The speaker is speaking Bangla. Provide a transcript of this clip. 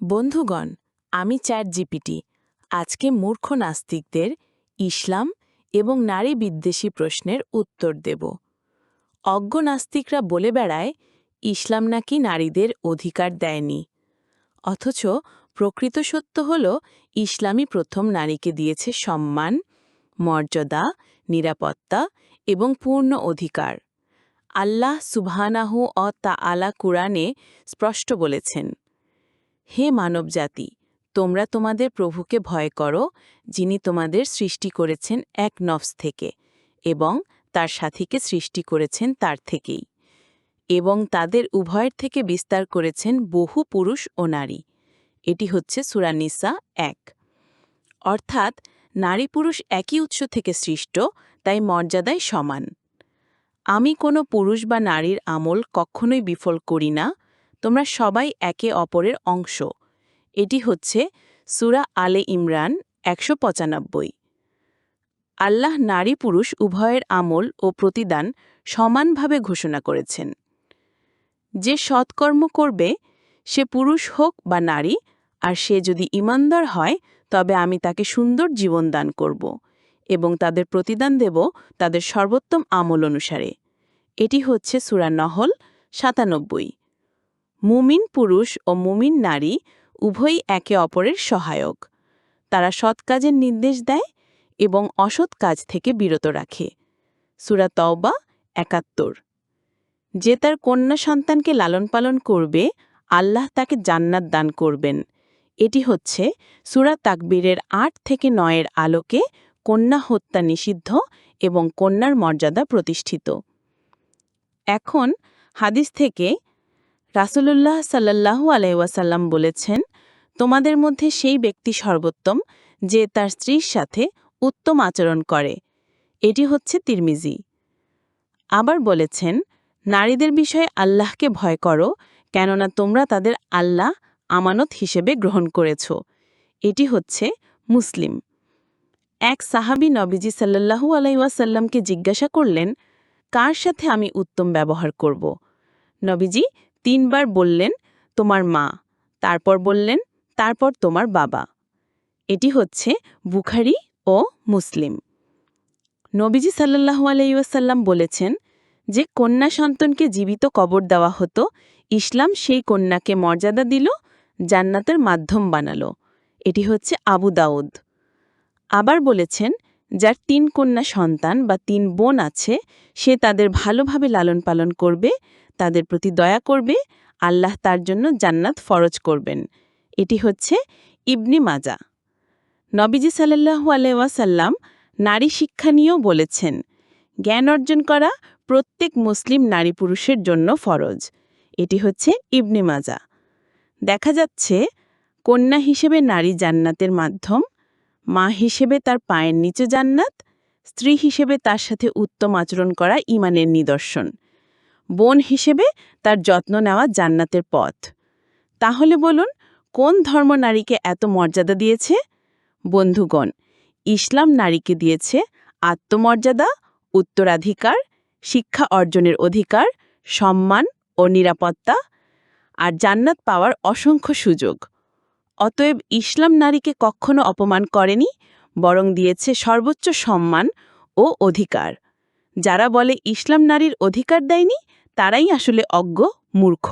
বন্ধুগণ, আমি চ্যাট জিপিটি আজকে মূর্খ নাস্তিকদের ইসলাম এবং নারী বিদ্বেষী প্রশ্নের উত্তর দেব। অজ্ঞ নাস্তিকরা বলে বেড়ায়, ইসলাম নাকি নারীদের অধিকার দেয়নি। অথচ প্রকৃত সত্য হল, ইসলামই প্রথম নারীকে দিয়েছে সম্মান, মর্যাদা, নিরাপত্তা এবং পূর্ণ অধিকার। আল্লাহ সুবহানাহু অ তা আলা কুরআনে স্পষ্ট বলেছেন হে মানবজাতি, তোমরা তোমাদের প্রভুকে ভয় করো, যিনি তোমাদের সৃষ্টি করেছেন এক নফস থেকে, এবং তার সাথীকে সৃষ্টি করেছেন তার থেকেই, এবং তাদের উভয়ের থেকে বিস্তার করেছেন বহু পুরুষ ও নারী। এটি হচ্ছে সুরানিসা এক। অর্থাৎ, নারী পুরুষ একই উৎস থেকে সৃষ্ট, তাই মর্যাদায় সমান। আমি কোনো পুরুষ বা নারীর আমল কখনোই বিফল করি না তোমরা সবাই একে অপরের অংশ। এটি হচ্ছে সুরা আলে ইমরান একশো পঁচানব্বই। আল্লাহ নারী পুরুষ উভয়ের আমল ও প্রতিদান সমানভাবে ঘোষণা করেছেন। যে সৎকর্ম করবে, সে পুরুষ হোক বা নারী, আর সে যদি ইমানদার হয়, তবে আমি তাকে সুন্দর জীবন দান করব এবং তাদের প্রতিদান দেব তাদের সর্বোত্তম আমল অনুসারে। এটি হচ্ছে সুরা নহল সাতানব্বই। মুমিন পুরুষ ও মুমিন নারী উভয়ই একে অপরের সহায়ক। তারা সৎ কাজের নির্দেশ দেয় এবং অসৎ কাজ থেকে বিরত রাখে। সুরা তওবা একাত্তর। যে তার কন্যা সন্তানকে লালন পালন করবে, আল্লাহ তাকে জান্নাত দান করবেন। এটি হচ্ছে সুরা তাকবীরের আট থেকে নয়ের আলোকে কন্যা হত্যা নিষিদ্ধ এবং কন্যার মর্যাদা প্রতিষ্ঠিত। এখন হাদিস থেকে রাসূলুল্লাহ সাল্লাল্লাহু আলাইসাল্লাম বলেছেন, তোমাদের মধ্যে সেই ব্যক্তি সর্বোত্তম যে তার স্ত্রীর সাথে উত্তম আচরণ করে। এটি হচ্ছে তিরমিজি। আবার বলেছেন, নারীদের বিষয়ে আল্লাহকে ভয় করো, কেননা তোমরা তাদের আল্লাহ আমানত হিসেবে গ্রহণ করেছ। এটি হচ্ছে মুসলিম। এক সাহাবি নবীজি সাল্লাহু আলাইসাল্লামকে জিজ্ঞাসা করলেন, কার সাথে আমি উত্তম ব্যবহার করব? নবীজি তিনবার বললেন, তোমার মা। তারপর বললেন, তারপর তোমার বাবা। এটি হচ্ছে বুখারি ও মুসলিম। নবীজি সাল্লাহু আলাইসাল্লাম বলেছেন যে, কন্যা সন্তানকে জীবিত কবর দেওয়া হতো, ইসলাম সেই কন্যাকে মর্যাদা দিল, জান্নাতের মাধ্যম বানালো। এটি হচ্ছে আবু দাউদ। আবার বলেছেন, যার তিন কন্যা সন্তান বা তিন বোন আছে, সে তাদের ভালোভাবে লালন পালন করবে তাদের প্রতি দয়া করবে, আল্লাহ তার জন্য জান্নাত ফরজ করবেন। এটি হচ্ছে ইবনি মাজা। নবীজি সাল্লাহু আলাইসাল্লাম নারী শিক্ষা নিয়েও বলেছেন, জ্ঞান অর্জন করা প্রত্যেক মুসলিম নারী পুরুষের জন্য ফরজ। এটি হচ্ছে ইবনি মাজা। দেখা যাচ্ছে, কন্যা হিসেবে নারী জান্নাতের মাধ্যম, মা হিসেবে তার পায়ের নিচে জান্নাত, স্ত্রী হিসেবে তার সাথে উত্তম আচরণ করা ইমানের নিদর্শন। বোন হিসেবে তার যত্ন নেওয়া জান্নাতের পথ। তাহলে বলুন, কোন ধর্ম নারীকে এত মর্যাদা দিয়েছে? বন্ধুগণ, ইসলাম নারীকে দিয়েছে আত্মমর্যাদা, উত্তরাধিকার, শিক্ষা অর্জনের অধিকার, সম্মান ও নিরাপত্তা আর জান্নাত পাওয়ার অসংখ্য সুযোগ। অতএব ইসলাম নারীকে কখনো অপমান করেনি, বরং দিয়েছে সর্বোচ্চ সম্মান ও অধিকার। যারা বলে ইসলাম নারীর অধিকার দেয়নি তারাই আসলে অজ্ঞ মূর্খ।